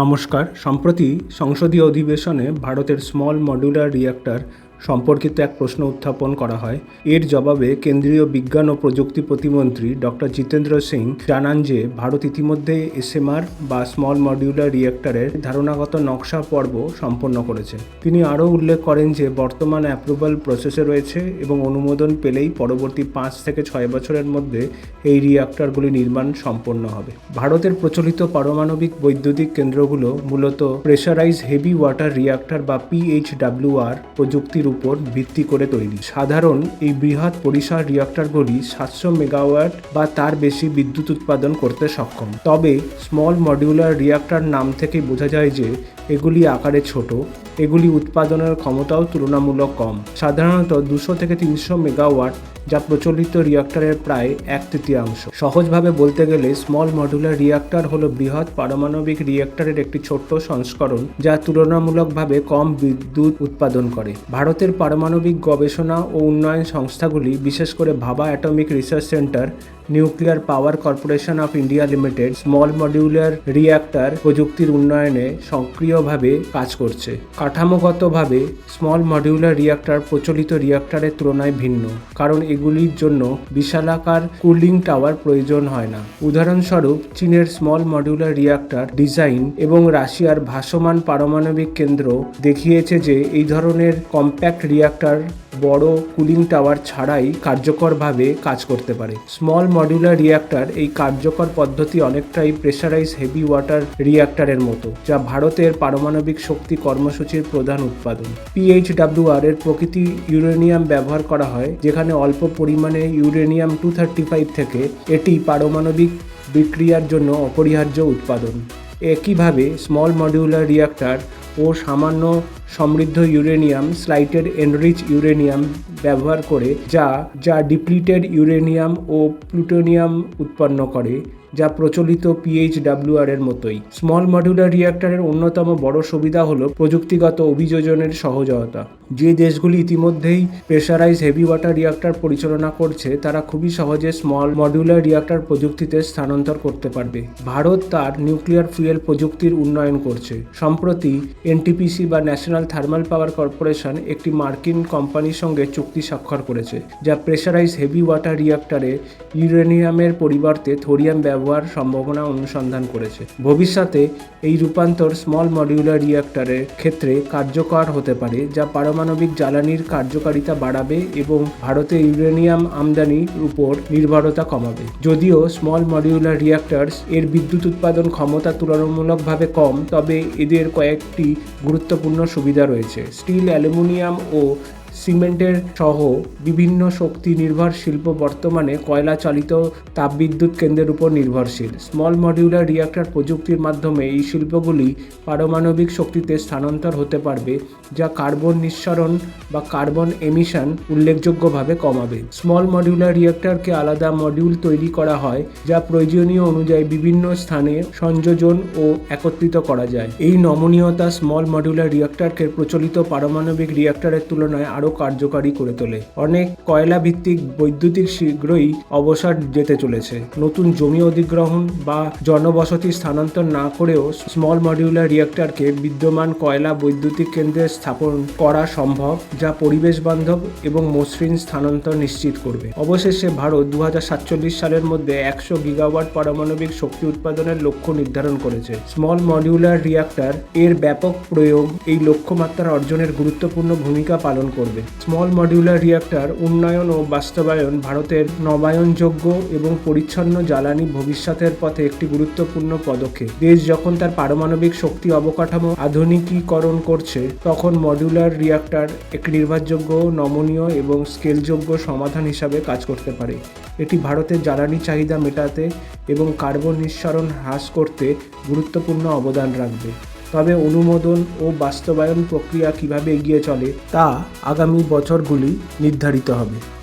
নমস্কার। সম্প্রতি সংসদীয় অধিবেশনে ভারতের স্মল মডুলার রিয়্যাক্টর সম্পর্কিত এক প্রশ্ন উত্থাপন করা হয়। এর জবাবে কেন্দ্রীয় বিজ্ঞান ও প্রযুক্তি প্রতিমন্ত্রী ডক্টর জিতেন্দ্র সিং জানান যে, ভারত ইতিমধ্যে এসএমআর বা স্মল মডিউলার রিয়্যাক্টরের ধারণাগত নকশা পর্ব সম্পন্ন করেছে। তিনি আরও উল্লেখ করেন যে, বর্তমান অ্যাপ্রুভাল প্রসেসে রয়েছে এবং অনুমোদন পেলেই পরবর্তী পাঁচ থেকে ছয় বছরের মধ্যে এই রিয়্যাক্টরগুলি নির্মাণ সম্পন্ন হবে। ভারতের প্রচলিত পারমাণবিক বৈদ্যুতিক কেন্দ্রগুলো মূলত প্রেশারাইজ হেভি ওয়াটার রিয়্যাক্টর বা পিএইচডাব্লিউআর প্রযুক্তির উপর ভিত্তি করে তৈরি। সাধারণ এই বৃহৎ পরিসর রিয়াক্টরগুলি সাতশো মেগাওয়াট বা তার বেশি বিদ্যুৎ উৎপাদন করতে সক্ষম। তবে স্মল মডিউলার রিয়াক্টর নাম থেকে বোঝা যায় যে এগুলি আকারে ছোট, এগুলি উৎপাদনের ক্ষমতাও তুলনামূলক কম। সাধারণত দুশো থেকে তিনশো মেগাওয়াট, যা প্রচলিত রিয়্যাক্টরের প্রায় এক তৃতীয়াংশ। সহজভাবে বলতে গেলে স্মল মডুলার রিয়্যাক্টর হলো বৃহৎ পারমাণবিক রিয়্যাক্টরের একটি ছোট্ট সংস্করণ, যা তুলনামূলকভাবে কম বিদ্যুৎ উৎপাদন করে। ভারতের পারমাণবিক গবেষণা ও উন্নয়ন সংস্থাগুলি, বিশেষ করে Bhabha atomic research centre nuclear power corporation of India limited small modular reactor প্রযুক্তির উন্নয়নে সক্রিয়ভাবে কাজ করছে। কাঠামোগতভাবে স্মল মডিউলার রিয়াক্টার প্রচলিত রিয়াক্টারের তুলনায় ভিন্ন, কারণ এগুলির জন্য বিশালাকার কুলিং টাওয়ার প্রয়োজন হয় না। উদাহরণস্বরূপ, চীনের স্মল মডিউলার রিয়াক্টার ডিজাইন এবং রাশিয়ার ভাসমান পারমাণবিক কেন্দ্র দেখিয়েছে যে এই ধরনের কম্প্যাক্ট রিয়াক্টার বড় কুলিং টাওয়ার ছাড়াই কার্যকরভাবে কাজ করতে পারে। স্মল মডিউলার রিয়াক্টার এই কার্যকর পদ্ধতি অনেকটাই প্রেশারাইজ হেভি ওয়াটার রিয়াক্টারের মতো, যা ভারতের পারমাণবিক শক্তি কর্মসূচির প্রধান উৎপাদন। পিএইচডাব্লিউআর এর প্রকৃতি ইউরেনিয়াম ব্যবহার করা হয়, যেখানে অল্প পরিমাণে ইউরেনিয়াম টু থার্টি ফাইভ থেকে এটি পারমাণবিক বিক্রিয়ার জন্য অপরিহার্য উৎপাদন। একইভাবে স্মল মডিউলার রিয়াক্টার ও সামান্য সমৃদ্ধ ইউরেনিয়াম স্লাইটেড এনরিচ ইউরেনিয়াম ব্যবহার করে, যা যা ডিপ্লিটেড ইউরেনিয়াম ও প্লুটোনিয়াম উৎপন্ন করে। যা প্রচলিত পিএইচডাব্লিউআর এর মতোই। স্মল মডিউলার রিয়্যাক্টরের অন্যতম বড় সুবিধা হলো প্রযুক্তিগত অভিযোজনের সহজতা। যে দেশগুলি ইতিমধ্যেই প্রেশারাইজ হেভি ওয়াটার রিয়্যাক্টর পরিচালনা করছে, তারা খুবই সহজে স্মল মডিউলার রিয়্যাক্টর প্রযুক্তিতে স্থানান্তর করতে পারবে। ভারত তার নিউক্লিয়ার ফুয়েল প্রযুক্তির উন্নয়ন করছে। সম্প্রতি এনটিপিসি বা ন্যাশনাল থার্মাল পাওয়ার কর্পোরেশন একটি মার্কিন কোম্পানির সঙ্গে চুক্তি স্বাক্ষর করেছে, যা প্রেশারাইজ হেভি ওয়াটার রিয়্যাক্টরে ইউরেনিয়ামের পরিবর্তে থোরিয়াম ব্যবহার সম্ভাবনা অনুসন্ধান করেছে। ভবিষ্যতে এই রূপান্তর স্মল মডিউলার রিয়্যাক্টরের ক্ষেত্রে কার্যকর হতে পারে, যা পারমাণবিক জ্বালানির কার্যকারিতা বাড়াবে এবং ভারতে ইউরেনিয়াম আমদানির উপর নির্ভরতা কমাবে। যদিও স্মল মডিউলার রিয়্যাক্টরস এর বিদ্যুৎ উৎপাদন ক্ষমতা তুলনামূলকভাবে কম, তবে এদের কয়েকটি গুরুত্বপূর্ণ সুবিধা রয়েছে। স্টিল, অ্যালুমিনিয়াম ও সিমেন্টের সহ বিভিন্ন শক্তি নির্ভর শিল্প বর্তমানে কয়লা চালিত তাপবিদ্যুৎ কেন্দ্রের উপর নির্ভরশীল। স্মল মডিউলার রিয়্যাক্টর প্রযুক্তির মাধ্যমে এই শিল্পগুলি পারমাণবিক শক্তিতে স্থানান্তর হতে পারবে, যা কার্বন নিঃসরণ বা কার্বন এমিশন উল্লেখযোগ্যভাবে কমাবে। স্মল মডিউলার রিয়্যাক্টরকে আলাদা মডিউল তৈরি করা হয়, যা প্রয়োজনীয় অনুযায়ী বিভিন্ন স্থানে সংযোজন ও একত্রিত করা যায়। এই নমনীয়তা স্মল মডিউলার রিয়্যাক্টরকে প্রচলিত পারমাণবিক রিয়্যাক্টরের তুলনায় আরও কার্যকারী করে তোলে। অনেক কয়লা ভিত্তিক বৈদ্যুতিক শীঘ্রই অবসর যেতে চলেছে। নতুন জমি অধিগ্রহণ বা জনবসতি স্থানান্তর না করেও স্মল মডিউলার রিয়্যাক্টরকে বিদ্যমান কয়লা বৈদ্যুতিক কেন্দ্রে স্থাপন করা সম্ভব, যা পরিবেশ বান্ধব এবং মসৃণ স্থানান্তর নিশ্চিত করবে। অবশেষে ভারত দু হাজার সাতচল্লিশ সালের মধ্যে একশো গিগাওয়াট পারমাণবিক শক্তি উৎপাদনের লক্ষ্য নির্ধারণ করেছে। স্মল মডিউলার রিয়্যাক্টর এর ব্যাপক প্রয়োগ এই লক্ষ্যমাত্রা অর্জনের গুরুত্বপূর্ণ ভূমিকা পালন করবে। স্মল মডিউলার রিয়্যাক্টর উন্নয়ন ও বাস্তবায়ন ভারতের নবায়নযোগ্য এবং পরিচ্ছন্ন জ্বালানি ভবিষ্যতের পথে একটি গুরুত্বপূর্ণ পদক্ষেপ। দেশ যখন তার পারমাণবিক শক্তি অবকাঠামো আধুনিকীকরণ করছে, তখন মডিউলার রিয়্যাক্টর একটি নির্ভরযোগ্য, নমনীয় এবং স্কেলযোগ্য সমাধান হিসাবে কাজ করতে পারে। এটি ভারতের জ্বালানি চাহিদা মেটাতে এবং কার্বন নিঃসরণ হ্রাস করতে গুরুত্বপূর্ণ অবদান রাখবে। তবে অনুমোদন ও বাস্তবায়ন প্রক্রিয়া কীভাবে এগিয়ে চলে তা আগামী বছরগুলি নির্ধারিত হবে।